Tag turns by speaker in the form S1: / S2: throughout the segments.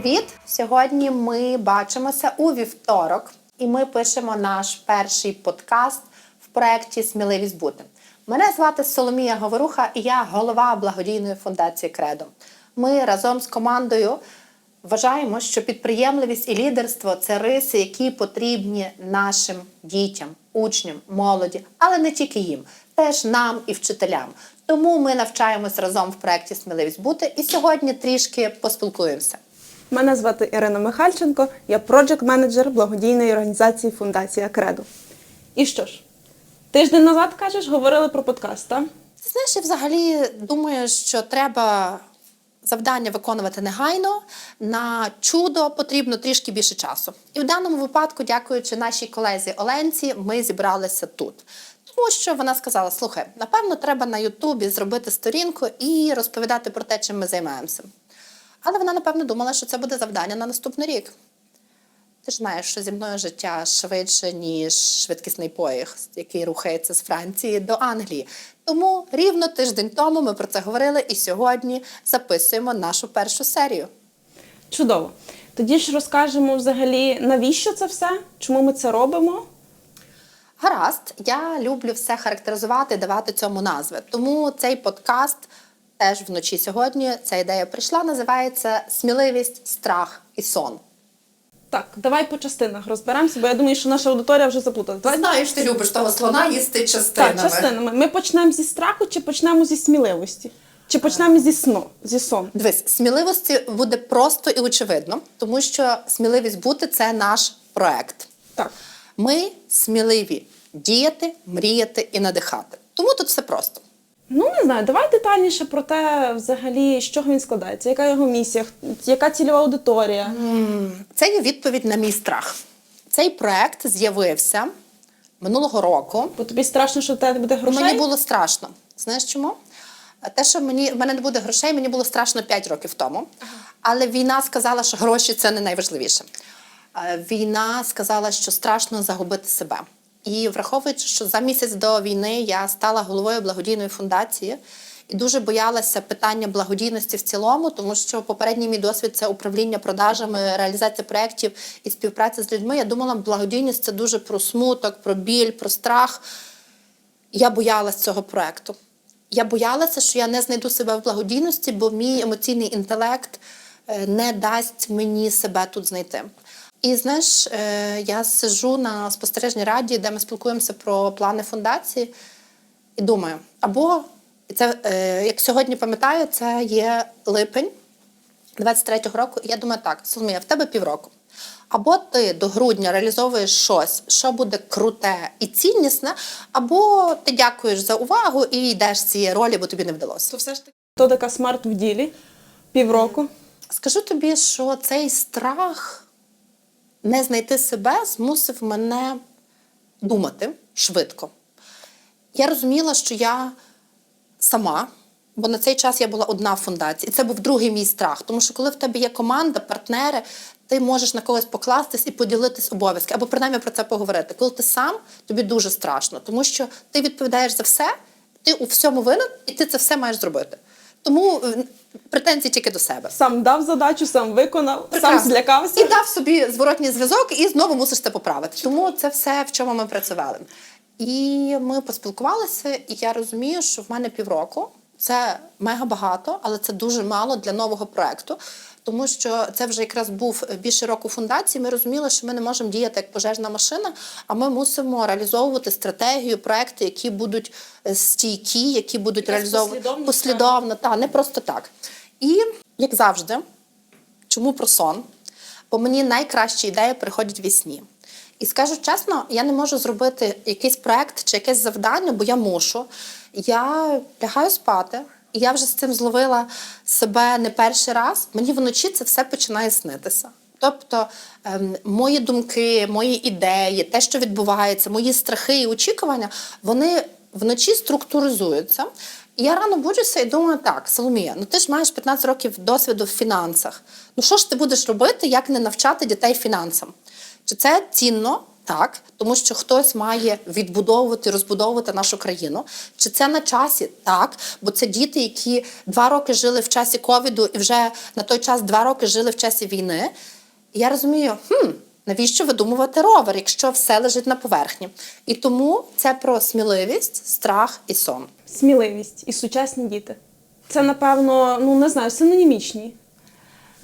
S1: Привіт! Сьогодні ми бачимося у вівторок, і ми пишемо наш перший подкаст в проєкті Сміливість бути. Мене звати Соломія Говоруха, і я голова благодійної фундації Кредо. Ми разом з командою вважаємо, що підприємливість і лідерство це риси, які потрібні нашим дітям, учням, молоді, але не тільки їм, теж нам і вчителям. Тому ми навчаємось разом в проєкті Сміливість бути і сьогодні трішки поспілкуємося.
S2: Мене звати Ірина Михальченко, я проджект-менеджер благодійної організації Фундація Кредо. І що ж, тиждень назад кажеш, говорили про подкаст, так?
S1: Ти знаєш, я взагалі думаю, що треба завдання виконувати негайно. На чудо потрібно трішки більше часу. І в даному випадку, дякуючи нашій колезі Оленці, ми зібралися тут. Тому що вона сказала: слухай, напевно, треба на Ютубі зробити сторінку і розповідати про те, чим ми займаємося. Але вона, напевно, думала, що це буде завдання на наступний рік. Ти ж знаєш, що зі мною життя швидше, ніж швидкісний поїзд, який рухається з Франції до Англії. Тому рівно тиждень тому ми про це говорили і сьогодні записуємо нашу першу серію.
S2: Чудово. Тоді ж розкажемо взагалі, навіщо це все, чому ми це робимо.
S1: Гаразд, я люблю все характеризувати, давати цьому назви. Тому цей подкаст теж вночі сьогодні. Ця ідея прийшла, називається Сміливість, страх і сон.
S2: Так, давай по частинах розберемося, бо я думаю, що наша аудиторія вже заплуталась. Давай
S1: Знаєш, ти любиш того слона їсти
S2: так, частинами. Ми почнемо зі страху чи почнемо зі сміливості? Чи почнемо зі сну, зі сон?
S1: Дивись, сміливості буде просто і очевидно, тому що сміливість бути це наш проект.
S2: Так.
S1: Ми сміливі діяти, мріяти і надихати. Тому тут все просто.
S2: Ну, не знаю, давай детальніше про те, взагалі, з чого він складається, яка його місія, яка цільова аудиторія.
S1: Це є відповідь на мій страх. Цей проект з'явився минулого року.
S2: Бо тобі страшно, що в тебе буде грошей?
S1: Мені було страшно. Знаєш чому? Те, що мені в мене не буде грошей, мені було страшно 5 років тому. Але війна сказала, що гроші це не найважливіше. Е, Війна сказала, що страшно загубити себе. І враховуючи, що за місяць до війни я стала головою благодійної фундації і дуже боялася питання благодійності в цілому, тому що попередній мій досвід це управління продажами, реалізація проєктів і співпраця з людьми. Я думала, благодійність це дуже про смуток, про біль, про страх. Я боялась цього проекту. Я боялася, що я не знайду себе в благодійності, бо мій емоційний інтелект е, не дасть мені себе тут знайти. І знаєш, е, я сижу на спостережній раді, де ми спілкуємося про плани фундації, і думаю, або це, е, як сьогодні пам'ятаю, це є липень 23-го року. І я думаю, так, Соломія, в тебе півроку. Або ти до грудня реалізовуєш щось, що буде круте і ціннісне, або ти дякуєш за увагу і йдеш з цієї ролі, бо тобі не вдалося.
S2: То все ж таки. Хто така смарт в ділі? Півроку.
S1: Скажу тобі, що цей страх не знайти себе змусив мене думати швидко. Я розуміла, що я сама, бо на цей час я була одна в фундації. І це був другий мій страх. Тому що коли в тебе є команда, партнери, ти можеш на когось покластись і поділитись обов'язки, або принаймні про це поговорити. Коли ти сам, тобі дуже страшно, тому що ти відповідаєш за все, ти у всьому винен, і ти це все маєш зробити. Тому е, претензії тільки до себе.
S2: Сам дав задачу, сам виконав,
S1: Прекрасно.
S2: сам злякався.
S1: І дав собі зворотній зв'язок, і знову мусиш це поправити. Тому це все, в чому ми працювали. І ми поспілкувалися, і я розумію, що в мене півроку це мега багато, але це дуже мало для нового проекту. Тому що це вже якраз був більше року фундації. Ми розуміли, що ми не можемо діяти як пожежна машина, а ми мусимо реалізовувати стратегію, проекти, які будуть е, стійкі, які будуть
S2: Якась
S1: реалізовувати
S2: послідовність,
S1: послідовно, та не просто так. І як завжди, Чому про сон? Бо мені найкращі ідеї приходять ві сні. І скажу чесно, я не можу зробити якийсь проект чи якесь завдання, бо я мушу. Я лягаю спати, і я вже з цим зловила себе не перший раз. Мені вночі це все починає снитися. Тобто ем, мої думки, мої ідеї, те, що відбувається, мої страхи і очікування, вони вночі структуризуються. І я рано буджуся і думаю, так, Соломія, ну ти ж маєш 15 років досвіду в фінансах. Ну що ж ти будеш робити, як не навчати дітей фінансам? Чи це цінно, Так, тому що хтось має відбудовувати, розбудовувати нашу країну. Чи це на часі? Так, бо це діти, які два роки жили в часі ковіду і вже на той час два роки жили в часі війни. І я розумію, хм, навіщо видумувати ровер, якщо все лежить на поверхні? І тому це про сміливість, страх і сон.
S2: Сміливість і сучасні діти. Це, напевно, ну не знаю, синонімічні,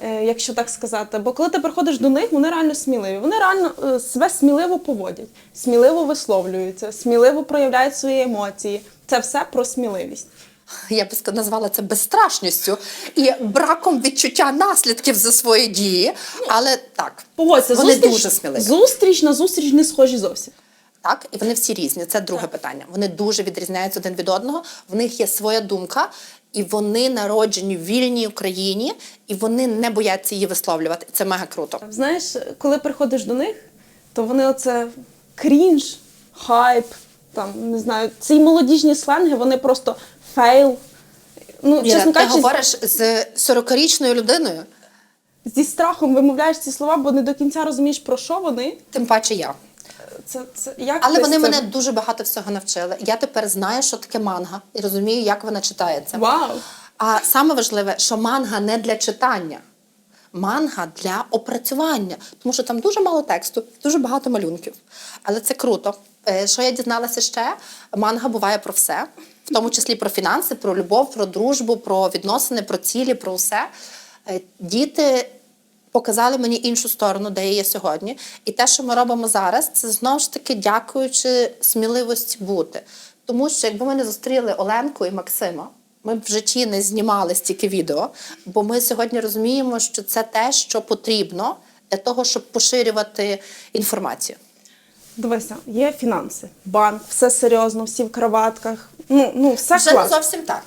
S2: якщо так сказати. Бо коли ти приходиш до них, вони реально сміливі. Вони реально е, себе сміливо поводять, сміливо висловлюються, сміливо проявляють свої емоції. Це все про сміливість.
S1: Я би назвала це безстрашністю і браком відчуття наслідків за свої дії. Але так,
S2: Погодься,
S1: вони
S2: зустріч,
S1: дуже сміливі.
S2: зустріч на зустріч не схожі зовсім.
S1: Так, і вони всі різні. Це друге питання. Вони дуже відрізняються один від одного. В них є своя думка, і вони народжені в вільній Україні, і вони не бояться її висловлювати. Це мега круто.
S2: Знаєш, коли приходиш до них, то вони оце крінж, хайп, там не знаю, ці молодіжні сленги, вони просто фейл. Ну,
S1: Іра,
S2: чесно
S1: ти говориш з 40-річною людиною,
S2: зі страхом вимовляєш ці слова, бо не до кінця розумієш, про що вони.
S1: тим паче я.
S2: Це, це як
S1: Але вони
S2: цим?
S1: мене дуже багато всього навчили. Я тепер знаю, що таке манга, і розумію, як вона читається.
S2: Вау!
S1: А саме важливе, що манга не для читання. Манга для опрацювання, тому що там дуже мало тексту, дуже багато малюнків. Але це круто. Е, Що я дізналася ще? Манга буває про все, в тому числі про фінанси, про любов, про дружбу, про відносини, про цілі, про все. Е, Діти показали мені іншу сторону, де я є сьогодні. І те, що ми робимо зараз, це знову ж таки дякуючи сміливості бути. Тому що якби ми не зустріли Оленку і Максима, ми б в житті не знімали стільки відео, бо ми сьогодні розуміємо, що це те, що потрібно для того, щоб поширювати інформацію.
S2: Дивися, є фінанси, банк, все серйозно, всі в краватках. Ну, ну все
S1: Вже
S2: клас.
S1: не зовсім так.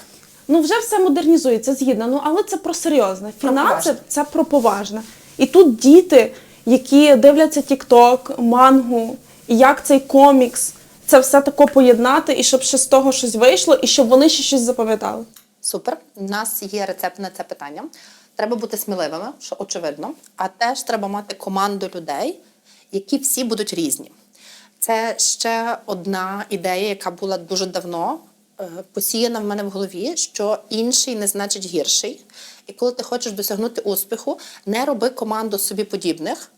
S2: Ну вже все модернізується, згідно. Ну але це про серйозне.
S1: Про
S2: Фінанси
S1: поважне.
S2: це про поважне. І тут діти, які дивляться TikTok, мангу, і як цей комікс, це все тако поєднати, і щоб ще з того щось вийшло, і щоб вони ще щось запам'ятали.
S1: Супер. У нас є рецепт на це питання. Треба бути сміливими, що очевидно, а теж треба мати команду людей, які всі будуть різні. Це ще одна ідея, яка була дуже давно посіяна в мене в голові, що інший не значить гірший. І коли ти хочеш досягнути успіху, не роби команду собі подібних,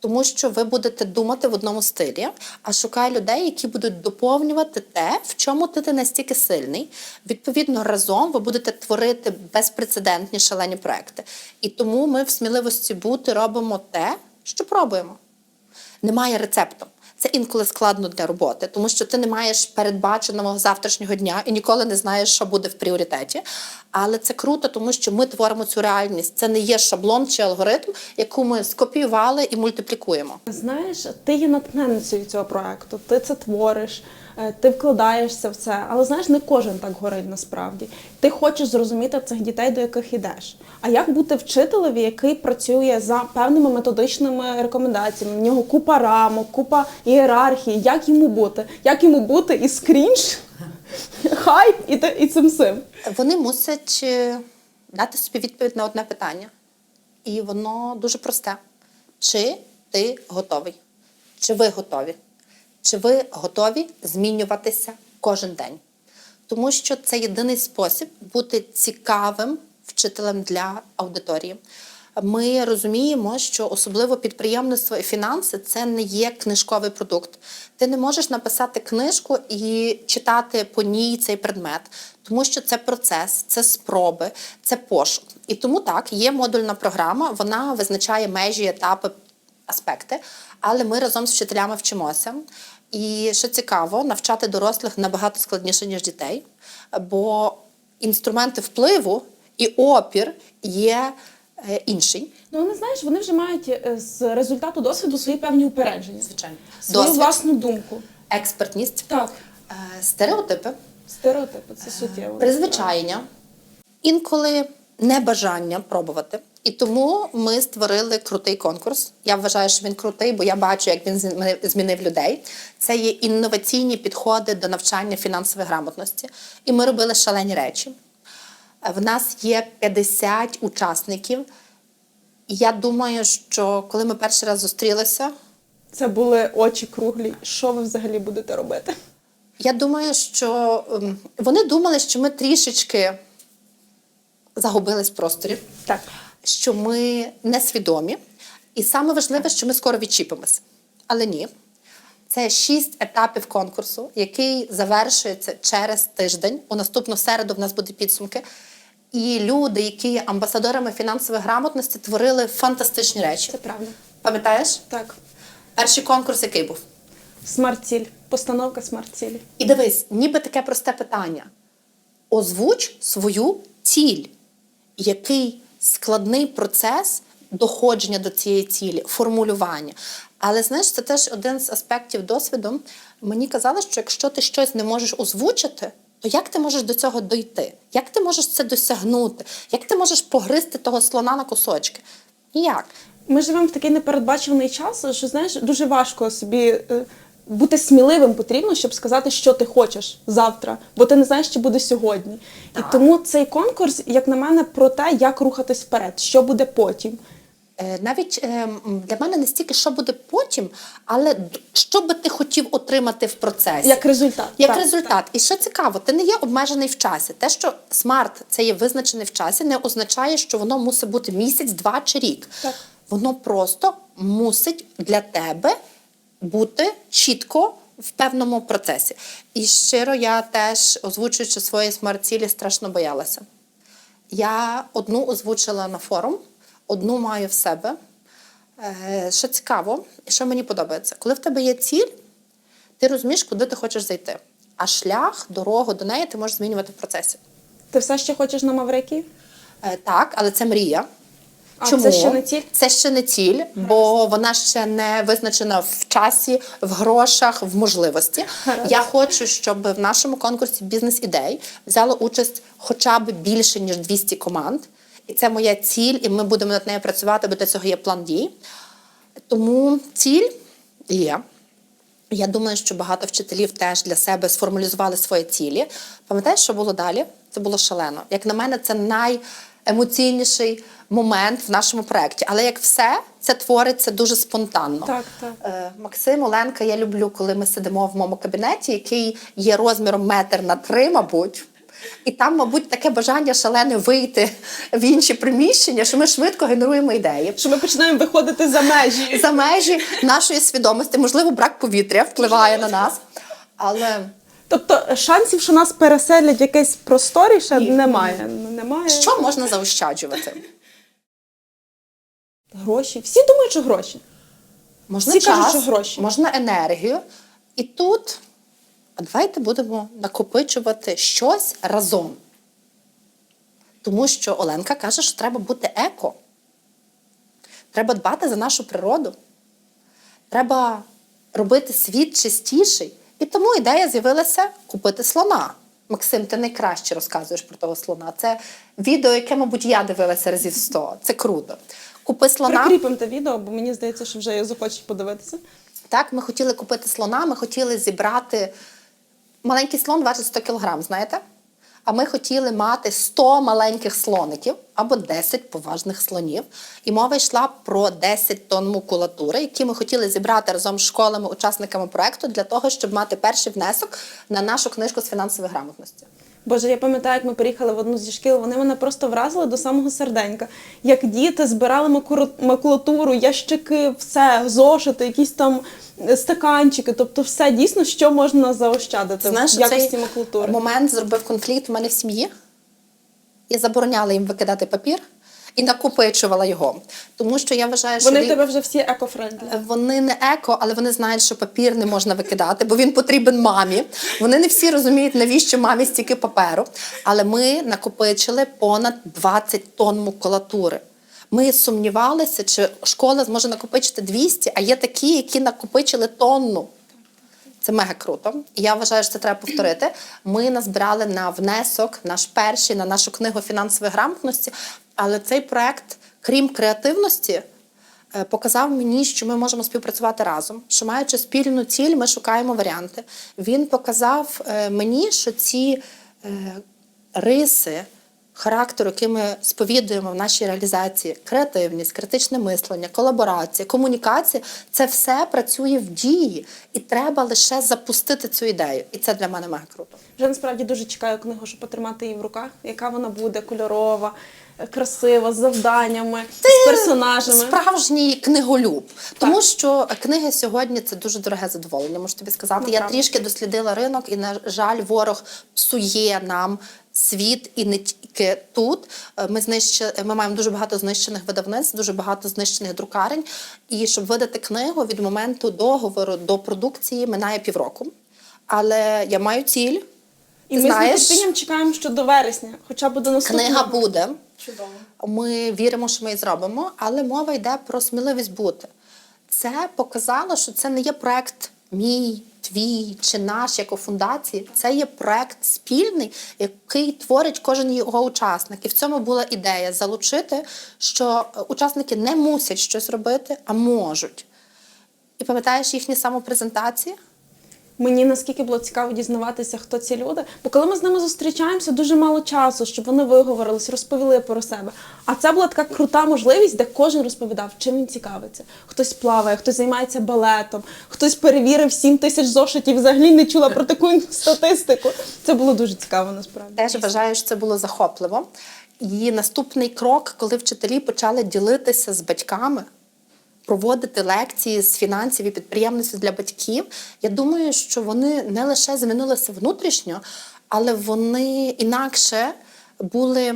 S1: тому що ви будете думати в одному стилі, а шукай людей, які будуть доповнювати те, в чому ти, ти настільки сильний. Відповідно, разом ви будете творити безпрецедентні шалені проекти. І тому ми в сміливості бути робимо те, що пробуємо. Немає рецепту. Це інколи складно для роботи, тому що ти не маєш передбаченого завтрашнього дня і ніколи не знаєш, що буде в пріоритеті. Але це круто, тому що ми творимо цю реальність. Це не є шаблон чи алгоритм, яку ми скопіювали і мультиплікуємо.
S2: Знаєш, ти є натхненницею цього проекту, ти це твориш, ти вкладаєшся в це. Але знаєш, не кожен так горить насправді. Ти хочеш зрозуміти цих дітей, до яких йдеш. А як бути вчителеві, який працює за певними методичними рекомендаціями? В нього купа рамок, купа ієрархії. Як йому бути? Як йому бути і скрінж, хайп і, те- і цим всім?
S1: Вони мусять е, дати собі відповідь на одне питання. І воно дуже просте: чи ти готовий? Чи ви готові? Чи ви готові змінюватися кожен день? Тому що це єдиний спосіб бути цікавим вчителем для аудиторії. Ми розуміємо, що особливо підприємництво і фінанси це не є книжковий продукт. Ти не можеш написати книжку і читати по ній цей предмет, тому що це процес, це спроби, це пошук. І тому так, є модульна програма, вона визначає межі, етапи, аспекти, але ми разом з вчителями вчимося. І що цікаво, навчати дорослих набагато складніше, ніж дітей, бо інструменти впливу і опір є е, інший.
S2: Ну, вони знаєш, вони вже мають е, з результату досвіду свої певні упередження,
S1: Звичайно.
S2: свою
S1: Досвід,
S2: власну думку.
S1: експертність,
S2: Так,
S1: е, стереотипи,
S2: стереотипи це суттєво.
S1: призвичаєння, інколи небажання пробувати. І тому ми створили крутий конкурс. Я вважаю, що він крутий, бо я бачу, як він змінив- людей. Це є інноваційні підходи до навчання фінансової грамотності. І ми робили шалені речі. В нас є 50 учасників. І я думаю, що коли ми перший раз зустрілися,
S2: це були очі круглі. Що ви взагалі будете робити?
S1: Я думаю, що ем, вони думали, що ми трішечки загубились в просторі,
S2: Так.
S1: що ми несвідомі. І саме важливе, що ми скоро відчіпимось. Але ні. Це шість етапів конкурсу, який завершується через тиждень. У наступну середу в нас буде підсумки. І люди, які є амбасадорами фінансової грамотності, творили фантастичні речі.
S2: Це правда.
S1: Пам'ятаєш?
S2: Так.
S1: Перший конкурс який був?
S2: Смарт-ціль. Постановка смарт-цілі.
S1: І дивись, ніби таке просте питання. Озвуч свою ціль. Який складний процес доходження до цієї цілі, формулювання. Але знаєш, це теж один з аспектів досвіду. Мені казали, що якщо ти щось не можеш озвучити, то як ти можеш до цього дойти? Як ти можеш це досягнути? Як ти можеш погризти того слона на кусочки? Ніяк.
S2: Ми живемо в такий непередбачуваний час, що знаєш, дуже важко собі е, бути сміливим потрібно, щоб сказати, що ти хочеш завтра, бо ти не знаєш, чи буде сьогодні. І тому цей конкурс, як на мене, про те, як рухатись вперед, що буде потім.
S1: Е, Навіть е, для мене не стільки, що буде потім, але що би ти хотів отримати в процесі.
S2: Як результат.
S1: Як
S2: Так,
S1: результат. І що цікаво, ти не є обмежений в часі. Те, що смарт це є визначений в часі, не означає, що воно мусить бути місяць, два чи рік.
S2: Так.
S1: Воно просто мусить для тебе бути чітко в певному процесі. І щиро я теж, озвучуючи свої смарт-цілі, страшно боялася. Я одну озвучила на форум, одну маю в себе. Е, Що цікаво, і що мені подобається, коли в тебе є ціль, ти розумієш, куди ти хочеш зайти. А шлях, дорогу до неї ти можеш змінювати в процесі.
S2: Ти все ще хочеш на Маврикії?
S1: Е, Так, але це мрія.
S2: А це ще не ціль?
S1: Це ще не ціль, бо вона ще не визначена в часі, в грошах, в можливості.
S2: Гаразд.
S1: Я хочу, щоб в нашому конкурсі бізнес-ідей взяло участь хоча б більше ніж 200 команд. І це моя ціль, і ми будемо над нею працювати, бо для цього є план дій. Тому ціль є. Я думаю, що багато вчителів теж для себе сформалізували свої цілі. Пам'ятаєш, що було далі? Це було шалено. Як на мене, це найемоційніший момент в нашому проєкті. Але як все, це твориться дуже спонтанно.
S2: Так, так.
S1: Е, Максим, Оленка, я люблю, коли ми сидимо в моєму кабінеті, який є розміром метр на три, мабуть. І там, мабуть, таке бажання шалене вийти в інші приміщення, що ми швидко генеруємо ідеї
S2: Що ми починаємо виходити за межі.
S1: за межі нашої свідомості. Можливо, брак повітря впливає на нас. Але
S2: Тобто шансів, що нас переселять якесь просторі, ще немає. Немає
S1: що можна заощаджувати?
S2: Гроші. Всі думають, що гроші.
S1: Можна
S2: Всі
S1: час,
S2: кажуть, що гроші.
S1: можна енергію. І тут а давайте будемо накопичувати щось разом. Тому що Оленка каже, що треба бути еко. Треба дбати за нашу природу. Треба робити світ чистіший. І тому ідея з'явилася купити слона. Максим, ти найкраще розказуєш про того слона. Це відео, яке, мабуть, я дивилася разів 100. Це круто. Купи слона.
S2: Прикріпимо те відео, бо мені здається, що вже його захочуть подивитися.
S1: Так, ми хотіли купити слона, ми хотіли зібрати маленький слон важить 100 кг, знаєте? А ми хотіли мати 100 маленьких слоників або 10 поважних слонів. І мова йшла про 10 тонн макулатури, які ми хотіли зібрати разом з школами, учасниками проекту для того, щоб мати перший внесок на нашу книжку з фінансової грамотності.
S2: Боже, я пам'ятаю, як ми приїхали в одну зі шкіл, вони мене просто вразили до самого серденька. Як діти збирали макулатуру, ящики, все, зошити, якісь там стаканчики, тобто все дійсно, що можна заощадити
S1: Знаєш,
S2: в якості
S1: цей
S2: макулатури.
S1: момент зробив конфлікт у мене в сім'ї. Я забороняла їм викидати папір і накопичувала його. Тому що я вважаю, що
S2: Вони в
S1: він-
S2: тебе вже всі екофрендлі.
S1: Вони не еко, але вони знають, що папір не можна викидати, бо він потрібен мамі. Вони не всі розуміють, навіщо мамі стільки паперу. Але ми накопичили понад 20 тонн макулатури. Ми сумнівалися, чи школа зможе накопичити 200, а є такі, які накопичили тонну. Це мега круто. І я вважаю, що це треба повторити. Ми назбирали на внесок, наш перший, на нашу книгу фінансової грамотності. Але цей проект, крім креативності, е, показав мені, що ми можемо співпрацювати разом. Що маючи спільну ціль, ми шукаємо варіанти. Він показав е, мені, що ці е, риси характеру, який ми сповідуємо в нашій реалізації, креативність, критичне мислення, колаборація, комунікація це все працює в дії, і треба лише запустити цю ідею. І це для мене мега круто.
S2: Вже насправді дуже чекаю книгу, щоб потримати її в руках. Яка вона буде кольорова, красива, з завданнями, з персонажами.
S1: Справжній книголюб, тому що книги сьогодні це дуже дороге задоволення. Можу тобі сказати.
S2: Ну,
S1: Я
S2: правда.
S1: трішки дослідила ринок, і на жаль, ворог псує нам. Світ і не тільки тут. Е, Ми знищили, ми маємо дуже багато знищених видавництв, дуже багато знищених друкарень. І щоб видати книгу від моменту договору до продукції минає півроку. Але я маю ціль.
S2: І
S1: Ти
S2: ми
S1: знаєш,
S2: з нетерпінням чекаємо, що до вересня, хоча б до наступного.
S1: книга буде.
S2: Чудово.
S1: Ми віримо, що ми її зробимо, але мова йде про сміливість бути. Це показало, що це не є проект мій, твій чи наш як у фундації. Це є проект спільний, який творить кожен його учасник. І в цьому була ідея залучити, що учасники не мусять щось робити, а можуть. І пам'ятаєш їхні самопрезентації?
S2: Мені наскільки було цікаво дізнаватися, хто ці люди. Бо коли ми з ними зустрічаємося, дуже мало часу, щоб вони виговорились, розповіли про себе. А це була така крута можливість, де кожен розповідав, чим він цікавиться. Хтось плаває, хтось займається балетом, хтось перевірив 7 тисяч зошитів, взагалі не чула про таку статистику. Це було дуже цікаво насправді.
S1: Теж вважаю, що це було захопливо. І наступний крок, коли вчителі почали ділитися з батьками, проводити лекції з фінансів і підприємництва для батьків, я думаю, що вони не лише змінилися внутрішньо, але вони інакше були.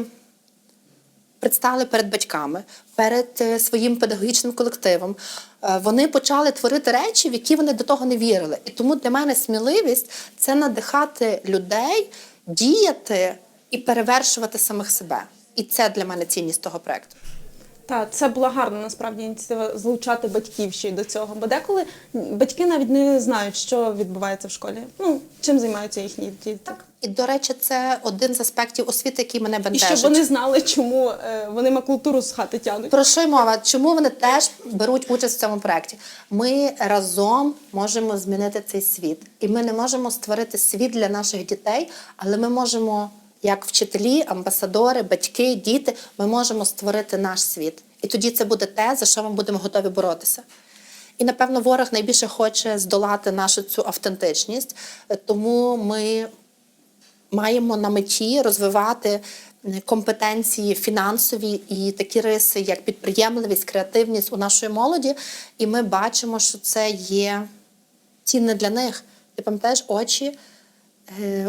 S1: Предстали перед батьками, перед е, своїм педагогічним колективом. Е, Вони почали творити речі, в які вони до того не вірили. І тому для мене сміливість це надихати людей, діяти і перевершувати самих себе. І це для мене цінність того проекту.
S2: Так, це була гарна насправді ініціатива залучати батьків ще й до цього. Бо деколи батьки навіть не знають, що відбувається в школі. Ну, чим займаються їхні діти. Так.
S1: І, до речі, це один з аспектів освіти, який мене
S2: І щоб вони знали, чому е, вони макулатуру з хати тянуть.
S1: Про що й мова? Чому вони теж беруть участь в цьому проєкті? Ми разом можемо змінити цей світ. І ми не можемо створити світ для наших дітей, але ми можемо, як вчителі, амбасадори, батьки, діти, ми можемо створити наш світ. І тоді це буде те, за що ми будемо готові боротися. І напевно ворог найбільше хоче здолати нашу цю автентичність, тому ми маємо на меті розвивати компетенції фінансові і такі риси, як підприємливість, креативність у нашої молоді. І ми бачимо, що це є цінне для них. Ти пам'ятаєш очі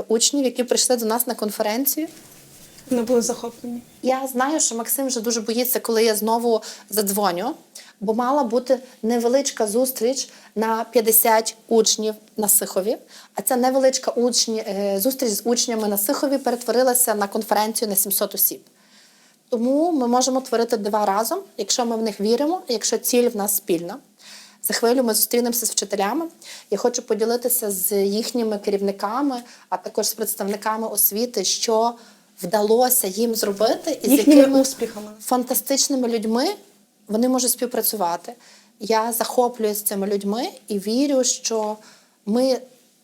S1: учнів, які прийшли до нас на конференцію?
S2: Вони були захоплені.
S1: Я знаю, що Максим вже дуже боїться, коли я знову задзвоню, бо мала бути невеличка зустріч на 50 учнів на Сихові. А ця невеличка учні, е, зустріч з учнями на Сихові перетворилася на конференцію на 700 осіб. Тому ми можемо творити дива разом, якщо ми в них віримо, якщо ціль в нас спільна. За хвилю ми зустрінемося з вчителями. Я хочу поділитися з їхніми керівниками, а також з представниками освіти, що вдалося їм зробити і з якими
S2: успіхами.
S1: фантастичними людьми вони можуть співпрацювати. Я захоплююсь цими людьми і вірю, що ми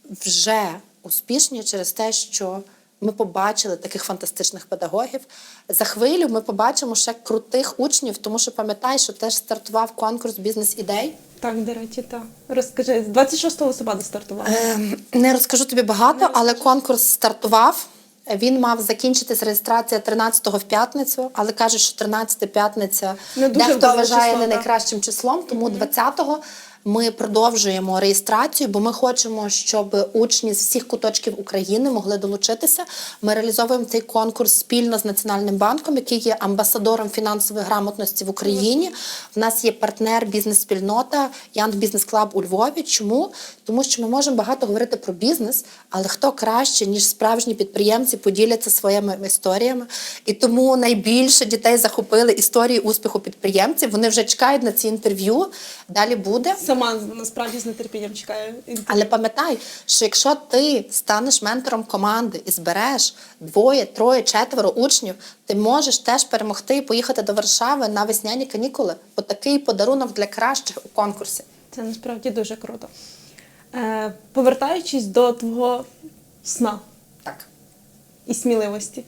S1: вже успішні через те, що ми побачили таких фантастичних педагогів. За хвилю ми побачимо ще крутих учнів, тому що пам'ятай, що теж стартував конкурс бізнес-ідей.
S2: Так, до речі, так. Розкажи, 26 листопада стартували.
S1: Е, Не розкажу тобі багато, але конкурс стартував. Він мав закінчитись реєстрація 13-го в п'ятницю, але кажуть, що 13 п'ятниця
S2: Не
S1: дехто вважає
S2: число,
S1: не найкращим числом, тому 20-го ми продовжуємо реєстрацію, бо ми хочемо, щоб учні з всіх куточків України могли долучитися. Ми реалізовуємо цей конкурс спільно з Національним банком, який є амбасадором фінансової грамотності в Україні. В нас є партнер бізнес-спільнота Young Business Club у Львові. Чому? Тому що ми можемо багато говорити про бізнес, але хто краще, ніж справжні підприємці, поділяться своїми історіями. І тому найбільше дітей захопили історії успіху підприємців. Вони вже чекають на ці інтерв'ю. Далі буде.
S2: Сама насправді з нетерпінням чекаю.
S1: Але пам'ятай, що якщо ти станеш ментором команди і збереш двоє, троє, четверо учнів, ти можеш теж перемогти і поїхати до Варшави на весняні канікули. Бо такий подарунок для кращих у конкурсі.
S2: Це насправді дуже круто. Е, повертаючись до твого сна
S1: Так.
S2: і сміливості.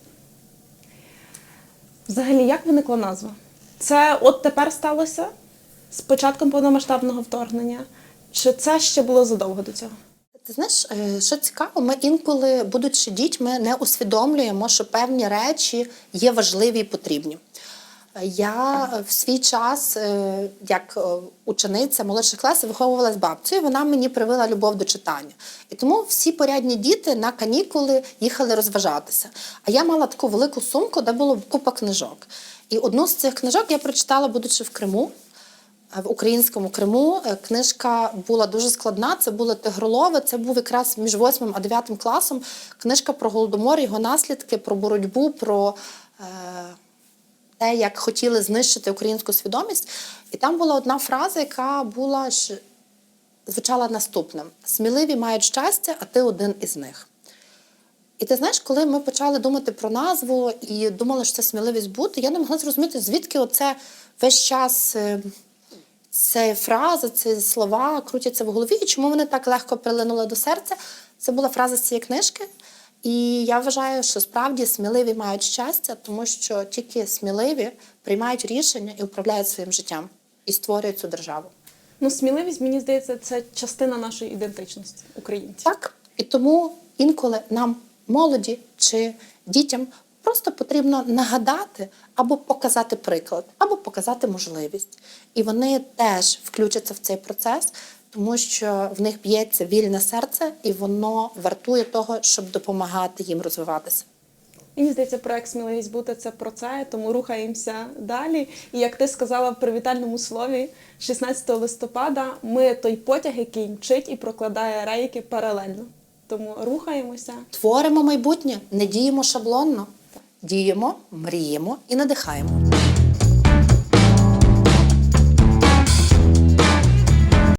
S2: Взагалі, як виникла назва? Це от тепер сталося з початком повномасштабного вторгнення? Чи це ще було задовго до цього?
S1: Ти знаєш, е, що цікаво, ми інколи, будучи дітьми, не усвідомлюємо, що певні речі є важливі і потрібні. Я в свій час, е, як е, учениця молодших класів, виховувалася з бабцею, вона мені привила любов до читання. І тому всі порядні діти на канікули їхали розважатися. А я мала таку велику сумку, де було купа книжок. І одну з цих книжок я прочитала, будучи в Криму. В українському Криму Е, книжка була дуже складна. Це було тигролове. Це був якраз між 8 а 9 класом. Книжка про голодомор, його наслідки, про боротьбу, про е, те, як хотіли знищити українську свідомість. І там була одна фраза, яка була звучала наступним: сміливі мають щастя, а ти один із них. І ти знаєш, коли ми почали думати про назву і думали, що це сміливість бути, я не могла зрозуміти, звідки оце весь час це фраза, ці слова крутяться в голові, і чому вони так легко прилинули до серця. Це була фраза з цієї книжки. І я вважаю, що справді сміливі мають щастя, тому що тільки сміливі приймають рішення і управляють своїм життям і створюють цю державу.
S2: Ну, сміливість, мені здається, це частина нашої ідентичності українців.
S1: Так. І тому інколи нам, молоді чи дітям, просто потрібно нагадати або показати приклад, або показати можливість. І вони теж включаться в цей процес, тому що в них б'ється вільне серце, і воно вартує того, щоб допомагати їм розвиватися.
S2: Мені здається, проект сміливість бути це про це, тому рухаємося далі. І як ти сказала в привітальному слові, 16 листопада ми той потяг, який мчить і прокладає рейки паралельно. Тому рухаємося.
S1: Творимо майбутнє, не діємо шаблонно, діємо, мріємо і надихаємо.